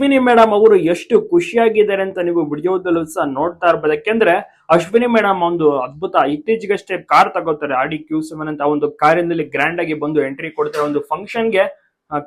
Ashwini madam ಅವರು ಎಷ್ಟು ಖುಷಿಯಾಗಿದ್ದಾರೆ ಅಂತ ನೀವು ವಿಡಿಯೋದಲ್ಲೂ ಸಹ ನೋಡ್ತಾ ಇರ್ಬೋದು. ಯಾಕೆಂದ್ರೆ ಅಶ್ವಿನಿ ಮೇಡಮ್ ಒಂದು ಅದ್ಭುತ ಇತ್ತೀಚೆಗಷ್ಟೇ ಕಾರ್ ತಗೋತಾರೆ ಆಡಿ ಕ್ಯೂ ಸೆವೆನ್ ಅಂತ ಒಂದು ಕಾರಿನಲ್ಲಿ ಗ್ರ್ಯಾಂಡ್ ಆಗಿ ಬಂದು ಎಂಟ್ರಿ ಕೊಡ್ತಾರೆ. ಒಂದು ಫಂಕ್ಷನ್ಗೆ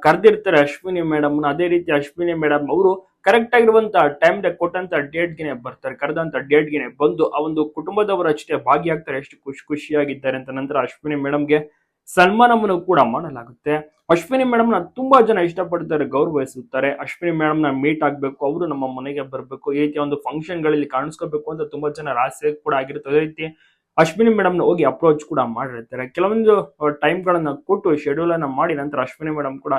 ಕರೆದಿರ್ತಾರೆ ಅಶ್ವಿನಿ ಮೇಡಮ್. ಅದೇ ರೀತಿ ಅಶ್ವಿನಿ ಮೇಡಮ್ ಅವರು ಕರೆಕ್ಟ್ ಆಗಿರುವಂತ ಟೈಮ್ ಕೊಟ್ಟಂತ ಡೇಟ್ಗೆ ಬರ್ತಾರೆ, ಕರೆದಂತ ಡೇಟ್ಗೆ ಬಂದು ಆ ಒಂದು ಕುಟುಂಬದವರು ಅಷ್ಟೇ ಭಾಗಿಯಾಗ್ತಾರೆ. ಎಷ್ಟು ಖುಷಿ ಖುಷಿಯಾಗಿದ್ದಾರೆ ಅಂತ ನಂತರ ಅಶ್ವಿನಿ ಮೇಡಮ್ಗೆ ಸನ್ಮಾನವನ್ನು ಕೂಡ ಮಾಡಲಾಗುತ್ತೆ. ಅಶ್ವಿನಿ ಮೇಡಮ್ನ ತುಂಬಾ ಜನ ಇಷ್ಟಪಡ್ತಾರೆ, ಗೌರವಿಸುತ್ತಾರೆ. ಅಶ್ವಿನಿ ಮೇಡಮ್ನ ಮೀಟ್ ಆಗ್ಬೇಕು, ಅವರು ನಮ್ಮ ಮನೆಗೆ ಬರಬೇಕು, ಈ ರೀತಿಯ ಒಂದು ಫಂಕ್ಷನ್ಗಳಲ್ಲಿ ಕಾಣಿಸ್ಕೋಬೇಕು ಅಂತ ತುಂಬಾ ಜನ ಆಸೆ ಕೂಡ ಆಗಿರುತ್ತೆ. ಅದೇ ರೀತಿ ಅಶ್ವಿನಿ ಮೇಡಮ್ನ ಹೋಗಿ ಅಪ್ರೋಚ್ ಕೂಡ ಮಾಡಿರ್ತಾರೆ. ಕೆಲವೊಂದು ಟೈಮ್ ಗಳನ್ನ ಕೊಟ್ಟು ಶೆಡ್ಯೂಲ್ ಅನ್ನ ಮಾಡಿ ನಂತರ ಅಶ್ವಿನಿ ಮೇಡಮ್ ಕೂಡ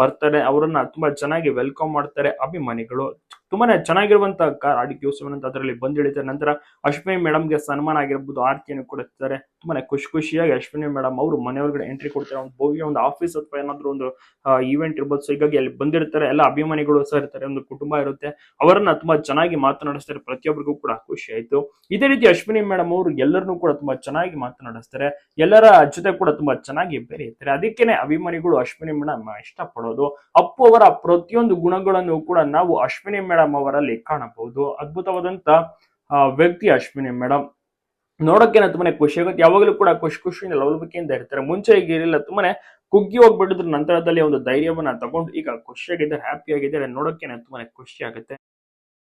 ಬರ್ತಾರೆ. ಅವರನ್ನ ತುಂಬಾ ಚೆನ್ನಾಗಿ ವೆಲ್ಕಮ್ ಮಾಡ್ತಾರೆ. ಅಭಿಮಾನಿಗಳು ತುಂಬಾನೇ ಚೆನ್ನಾಗಿರುವಂತಹ ಕಾರ್ ಆಡಿ ಕ್ಯೂ ಸೆವೆನ್ ಅಂತ ಅದರಲ್ಲಿ ಬಂದಿಳಿತಾರೆ ನಂತರ ಅಶ್ವಿನಿ ಮೇಡಮ್ಗೆ ಸನ್ಮಾನ ಆಗಿರ್ಬೋದು, ಆರತಿಯನ್ನು ಕೊಡುತ್ತಾರೆ ತುಂಬಾನೇ ಖುಷಿ ಖುಷಿಯಾಗಿ ಅಶ್ವಿನಿ ಮೇಡಮ್ ಅವರು ಮನೆಯೊಳಗಡೆ ಎಂಟ್ರಿ ಕೊಡ್ತಾರೆ. ಒಂದು ಭವ್ಯ ಒಂದು ಆಫೀಸ್ ಅಥವಾ ಏನಾದ್ರು ಒಂದು ಈವೆಂಟ್ ಇರ್ಬೋದು. ಸೊ ಹೀಗಾಗಿ ಅಲ್ಲಿ ಬಂದಿರ್ತಾರೆ. ಎಲ್ಲ ಅಭಿಮಾನಿಗಳು ಸಹ ಇರ್ತಾರೆ. ಒಂದು ಕುಟುಂಬ ಇರುತ್ತೆ. ಅವರನ್ನ ತುಂಬಾ ಚೆನ್ನಾಗಿ ಮಾತನಾಡಿಸ್ತಾರೆ. ಪ್ರತಿಯೊಬ್ಬರಿಗೂ ಕೂಡ ಖುಷಿ ಆಯ್ತು. ಇದೇ ರೀತಿ ಅಶ್ವಿನಿ ಮೇಡಮ್ ಅವರು ಎಲ್ಲರನ್ನೂ ಕೂಡ ತುಂಬಾ ಚೆನ್ನಾಗಿ ಮಾತನಾಡಿಸ್ತಾರೆ. ಎಲ್ಲರ ಜೊತೆ ಕೂಡ ತುಂಬಾ ಚೆನ್ನಾಗಿ ಬೆರೆಯುತ್ತಾರೆ. ಅದಕ್ಕೇನೆ ಅಭಿಮಾನಿಗಳು ಅಶ್ವಿನಿ ಮೇಡಮ್ ಇಷ್ಟಪಡೋದು. ಅಪ್ಪು ಅವರ ಪ್ರತಿಯೊಂದು ಗುಣಗಳನ್ನು ಕೂಡ ನಾವು ಅಶ್ವಿನಿ ಅವರಲ್ಲಿ ಕಾಣಬಹುದು. ಅದ್ಭುತವಾದಂತ ವ್ಯಕ್ತಿ ಅಶ್ವಿನಿ ಮೇಡಮ್ ನೋಡೋಕೆ ತುಂಬಾನೇ ಖುಷಿ ಆಗುತ್ತೆ. ಯಾವಾಗಲೂ ಕೂಡ ಖುಷಿ ಖುಷಿಯಿಂದ ಲವಲವಿಕೆಯಿಂದ ಇರ್ತಾರೆ. ಮುಂಚೆ ಈಗ ಇರಲಿಲ್ಲ, ತುಂಬಾನೇ ಕುಗ್ಗಿ ಹೋಗ್ಬಿಟ್ಟಿದ್ರು ನಂತರದಲ್ಲಿ ಒಂದು ಧೈರ್ಯವನ್ನ ತಗೊಂಡು ಈಗ ಖುಷಿಯಾಗಿದ್ದಾರೆ ಹ್ಯಾಪಿ ಆಗಿದ್ದಾರೆ. ನೋಡೋಕೆ ತುಂಬಾನೇ ಖುಷಿ ಆಗುತ್ತೆ.